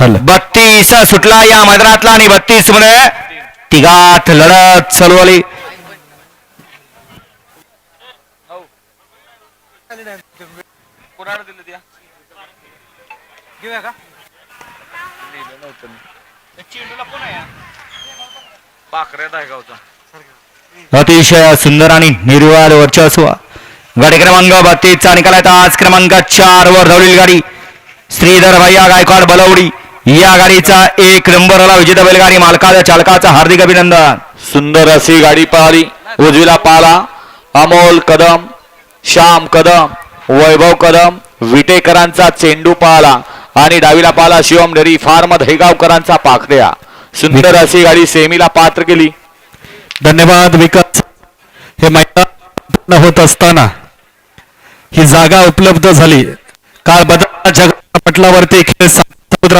बत्तीस सुटला या मैदानातला आणि बत्तीसमध्ये तिघात लढत चालू आली. अतिशय सुंदर आणि निर्वाळ वर्चस्व. गाडी क्रमांक बत्तीसचा निकाल आहे. आज क्रमांक चार वर धावलेली गाडी. श्रीधर भैया गायकवाड बलवडी. या गाडीचा एक नंबरला विजेता बैलगाडी मालकाच्या चालकाचं हार्दिक अभिनंदन. सुंदर अशी गाडी पळाली उजवीला पाला अमोल कदम श्याम कदम वैभव कदम विटेकरांचा चेंडू पाला आणि डावीला पाला शिवम डेरी फार्म दहेगावकरांचा पाखड्या. सुंदर अशी गाडी सेमीला पात्र केली. धन्यवाद विकास हे मैदान होत असताना ही जागा उपलब्ध झाली. काळ बदल जग पटलावरती खेळ